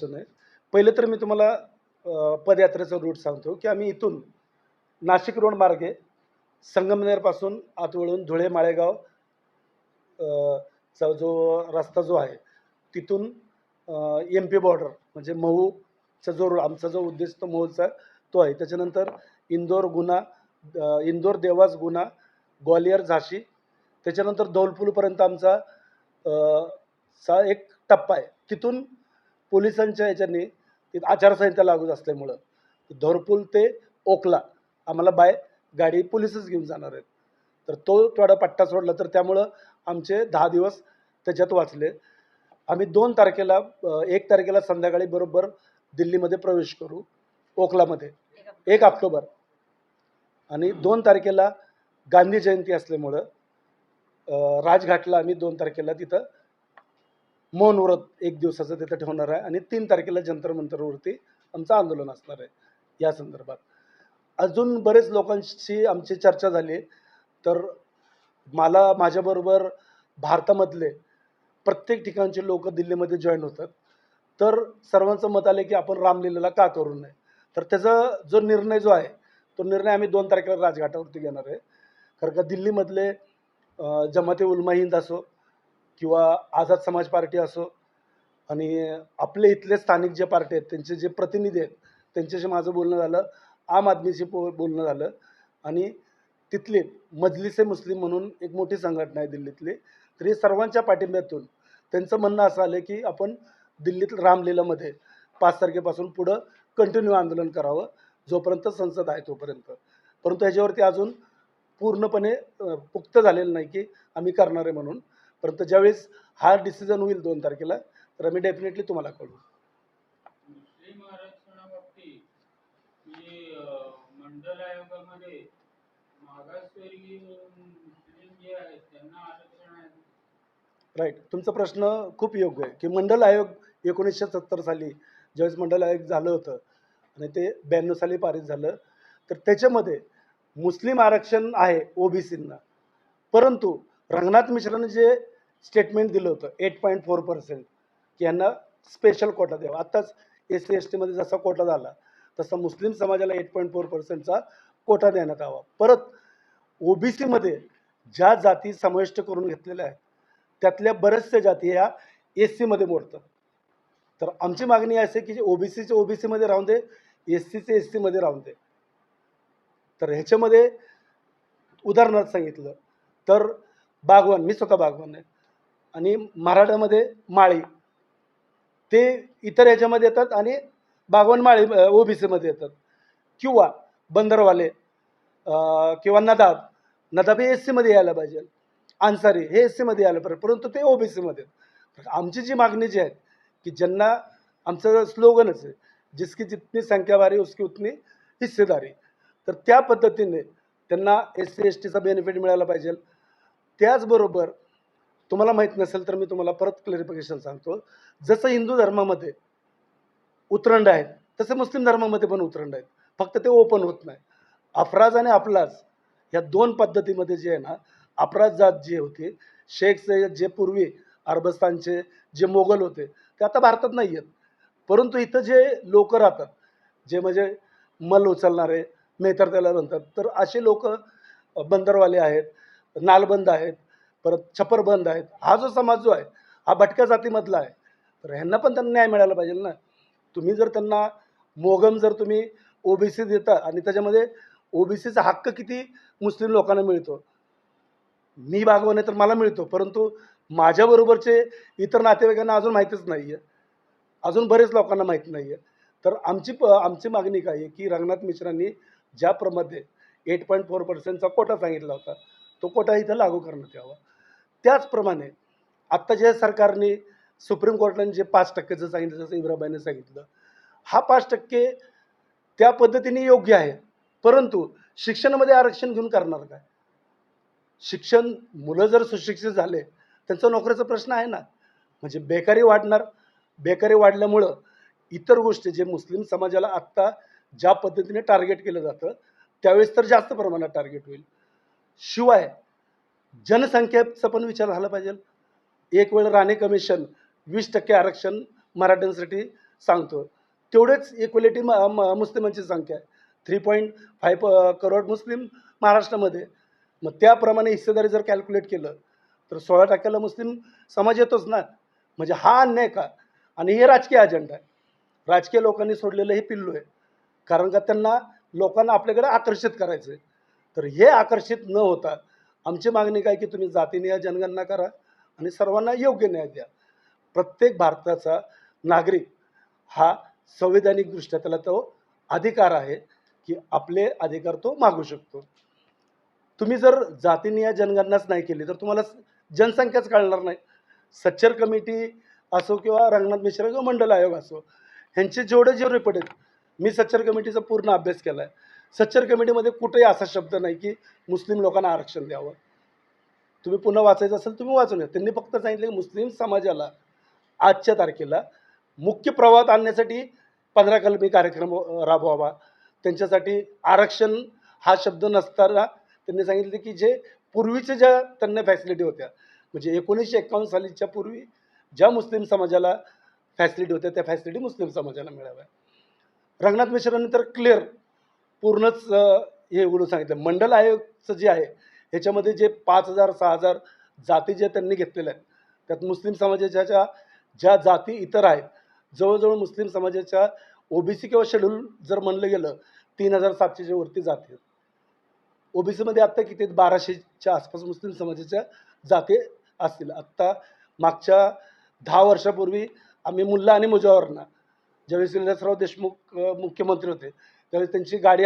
प्रश्न आहे. पहिले तर मी तुम्हाला पदयात्रेचा रूट सांगतो की आम्ही इथून नाशिक रोड मार्गे संगमनेरपासून आत वळून धुळे माळेगाव चा जो रस्ता जो आहे तिथून एम पी बॉर्डर म्हणजे महूचा जो रोड आमचा जो उद्देश तो महूचा तो आहे. त्याच्यानंतर इंदोर गुना इंदोर देवास गुना ग्वालियर झाशी त्याच्यानंतर धौलपूरपर्यंत आमचा चा एक टप्पा आहे. तिथून पोलिसांच्या याच्याने तिथं आचारसंहिता लागू असल्यामुळं धोरपूल ते ओखला आम्हाला बाय गाडी पोलिसच घेऊन जाणार आहेत. तर तो थोडा पट्टा सोडला तर त्यामुळं आमचे दहा दिवस त्याच्यात वाचले. आम्ही दोन तारखेला एक तारखेला संध्याकाळी बरोबर दिल्लीमध्ये प्रवेश करू ओखलामध्ये. एक ऑक्टोबर. आणि दोन तारखेला गांधी जयंती असल्यामुळं राजघाटला आम्ही दोन तारखेला तिथं मौन व्रत एक दिवसाचं तिथं ठेवणार आहे आणि तीन तारखेला जंतर मंतरवरती आमचं आंदोलन असणार आहे या संदर्भात. अजून बरेच लोकांशी आमची चर्चा झाली तर मला माझ्याबरोबर भारतामधले प्रत्येक ठिकाणचे लोक दिल्लीमध्ये जॉईन होतात. तर सर्वांचं मत आलं की आपण रामलीलेला का करू नये? तर त्याचा जो निर्णय जो आहे तो निर्णय आम्ही दोन तारखेला राजघाटावरती घेणार आहे. कारण का दिल्लीमधले जमाते उलमा हिंद असो किंवा आझाद समाज पार्टी असो आणि आपले इथले स्थानिक जे पार्टी आहेत त्यांचे जे प्रतिनिधी आहेत त्यांच्याशी माझं बोलणं झालं आम आदमीशी बोलणं झालं आणि तिथली मजलिसे मुस्लिम म्हणून एक मोठी संघटना आहे दिल्लीतली. तर सर्वांच्या पाठिंब्यातून त्यांचं म्हणणं असं आलं की आपण दिल्लीत रामलीलामध्ये पाच तारखेपासून पुढं कंटिन्यू आंदोलन करावं जोपर्यंत संसद आहे तोपर्यंत. परंतु ह्याच्यावरती अजून पूर्णपणे पुक्त झालेलं नाही की आम्ही करणार आहे म्हणून. परंतु ज्यावेळेस हा डिसिजन होईल दोन तारखेला तर आम्ही डेफिनेटली तुम्हाला कळू मुस्लिम आरक्षणाबाबतीत की अं, मंडल आयोगामध्ये मागासवर्गीय मुस्लिम जे आहेत त्यांना आरक्षण आहे. राईट तुमचा प्रश्न खूप योग्य आहे की मंडल आयोग एकोणीसशे सत्तर साली ज्यावेळेस मंडल आयोग झालं होतं आणि ते ब्याण्णव साली पारित झालं तर त्याच्यामध्ये मुस्लिम आरक्षण आहे ओबीसींना परंतु रंगनाथ मिश्राने जे स्टेटमेंट दिलं होतं एट पॉईंट फोर पर्सेंट की यांना स्पेशल कोटा द्यावा. आत्ताच एस सी एस टीमध्ये जसा कोटा झाला तसा मुस्लिम समाजाला एट पॉईंट फोर पर्सेंटचा कोटा देण्यात यावा परत ओबीसीमध्ये ज्या जाती समाविष्ट करून घेतलेल्या आहेत त्यातल्या बऱ्याचशा जाती ह्या एस सीमध्ये मोडतात. तर आमची मागणी अशी आहे की ओबीसीचे ओबीसीमध्ये राहून दे एस सीचे एस सीमध्ये राहून दे. तर ह्याच्यामध्ये उदाहरणार्थ सांगितलं तर बागवान मी स्वतः बागवान आहे. आणि मराठामध्ये माळी. ते इतर याच्यामध्ये येतात आणि बागवान माळी ओबीसीमध्ये येतात. किंवा बंदरवाले किंवा नदाब. नदाब हे एस सीमध्ये यायला पाहिजे. अन्सारी हे एस सीमध्ये यायला पाहिजे. परंतु ते ओबीसीमध्ये आमची जी मागणी जी आहे की ज्यांना आमचं स्लोगनच आहे जिसकी जितनी संख्यावारी उसकी उतनी हिस्सेदारी. तर त्या पद्धतीने त्यांना एस सी एस टीचा बेनिफिट मिळाला पाहिजे. त्याचबरोबर तुम्हाला माहीत नसेल तर मी तुम्हाला परत क्लॅरिफिकेशन सांगतो. जसं हिंदू धर्मामध्ये उतरंड आहेत तसे मुस्लिम धर्मामध्ये पण उतरंड आहेत. फक्त ते ओपन होत नाही. अफराज आणि अफलाज या दोन पद्धतीमध्ये जे आहे ना अफराज जात जी होती शेख सय्यद जे पूर्वी अरबस्तानचे जे मोगल होते ते आता भारतात नाही आहेत. परंतु इथं जे लोक राहतात जे म्हणजे मल उचलणारे मेहतर त्याला म्हणतात तर असे लोक बंदरवाले आहेत नालबंद आहेत परत छपरबंद आहेत. हा जो समाज जो आहे हा भटक्या जातीमधला आहे. तर ह्यांना पण त्यांना न्याय मिळायला पाहिजे ना. तुम्ही जर त्यांना मोगम जर तुम्ही ओबीसी देता आणि त्याच्यामध्ये ओबीसीचा हक्क किती मुस्लिम लोकांना मिळतो? मी बागवान आहे तर मला मिळतो. परंतु माझ्याबरोबरचे इतर नातेवाईकांना अजून माहीतच नाही आहे अजून बरेच लोकांना माहीत नाही आहे तर आमची प आमची मागणी काय आहे की रंगनाथ मिश्रांनी ज्याप्रमाणे एट पॉईंट फोर पर्सेंटचा कोटा सांगितला होता तो कोटा इथं लागू करण्यात यावा. त्याचप्रमाणे आत्ता जे सरकारने सुप्रीम कोर्टाने जे पाच टक्केचं सांगितलं जसं इब्राबाईने सांगितलं हा पाच टक्के त्या पद्धतीने योग्य आहे. परंतु शिक्षणामध्ये आरक्षण घेऊन करणार काय? शिक्षण मुलं जर सुशिक्षित झाले त्यांचा नोकरीचा प्रश्न आहे ना. म्हणजे बेकारी वाढणार. बेकारी वाढल्यामुळं इतर गोष्टी जे मुस्लिम समाजाला आत्ता ज्या पद्धतीने टार्गेट केलं जातं त्यावेळेस तर जास्त प्रमाणात टार्गेट होईल. शिवाय जनसंख्येचा पण विचार झाला पाहिजे. एक वेळ राणे कमिशन वीस टक्के आरक्षण मराठ्यांसाठी सांगतो. तेवढेच इक्वलिटी म म- मुस्लिमांची संख्या आहे. थ्री पॉईंट फाईव्ह करोड मुस्लिम महाराष्ट्रामध्ये. मग त्याप्रमाणे हिस्सेदारी जर कॅल्क्युलेट केलं तर सोळा टक्क्याला मुस्लिम समाज येतोच ना. म्हणजे हा अन्याय का? आणि हे राजकीय अजेंडा आहे. राजकीय लोकांनी सोडलेलं हे पिल्लू आहे. कारण का त्यांना लोकांना आपल्याकडे आकर्षित करायचं आहे तर हे आकर्षित न होता आमची मागणी काय की तुम्ही जातीने जनगणना करा आणि सर्वांना योग्य न्याय द्या. प्रत्येक भारताचा नागरिक हा संविधानिकदृष्ट्या त्याला तो अधिकार आहे की आपले अधिकार तो मागू शकतो. तुम्ही जर जातीनिहाय जनगणनाच नाही केली तर तुम्हाला जनसंख्याच कळणार नाही. सच्चर कमिटी असो किंवा रंगनाथ मिश्रा किंवा मंडल आयोग असो ह्यांचे जेवढे जे रिपोर्ट आहेत मी सच्चर कमिटीचा पूर्ण अभ्यास केला आहे सच्चर कमिटीमध्ये कुठेही असा शब्द नाही की मुस्लिम लोकांना आरक्षण द्यावं. तुम्ही पुन्हा वाचायचं असेल तुम्ही वाचून या त्यांनी फक्त सांगितलं की मुस्लिम समाजाला आजच्या तारखेला मुख्य प्रवाहात आणण्यासाठी पंधरा कलमी कार्यक्रम राबवावा. त्यांच्यासाठी आरक्षण हा शब्द नसताना त्यांनी सांगितले की जे पूर्वीच्या ज्या त्यांना फॅसिलिटी होत्या म्हणजे एकोणीसशे एकावन्न सालीच्या पूर्वी ज्या मुस्लिम समाजाला फॅसिलिटी होत्या त्या फॅसिलिटी मुस्लिम समाजाला मिळाव्या. रंगनाथ मिश्रांनी तर क्लिअर पूर्णच हे उघडून सांगितलं. मंडल आयोगचं जे आहे ह्याच्यामध्ये जे पाच हजार सहा हजार जाती ज्या त्यांनी घेतलेल्या आहेत त्यात मुस्लिम समाजाच्या ज्या ज्या जाती इतर आहेत जवळजवळ मुस्लिम समाजाच्या ओबीसी किंवा शेड्यूल जर म्हणलं गेलं तीन हजार सातशेच्या वरती जाती आहेत. ओबीसीमध्ये आत्ता किती आहेत? बाराशेच्या आसपास मुस्लिम समाजाच्या जाती असतील. आत्ता मागच्या दहा वर्षापूर्वी आम्ही मुल्ला आणि मुजावरना ज्यावेळेस विलासराव देशमुख मुख्यमंत्री होते त्यावेळेस त्यांची गाडी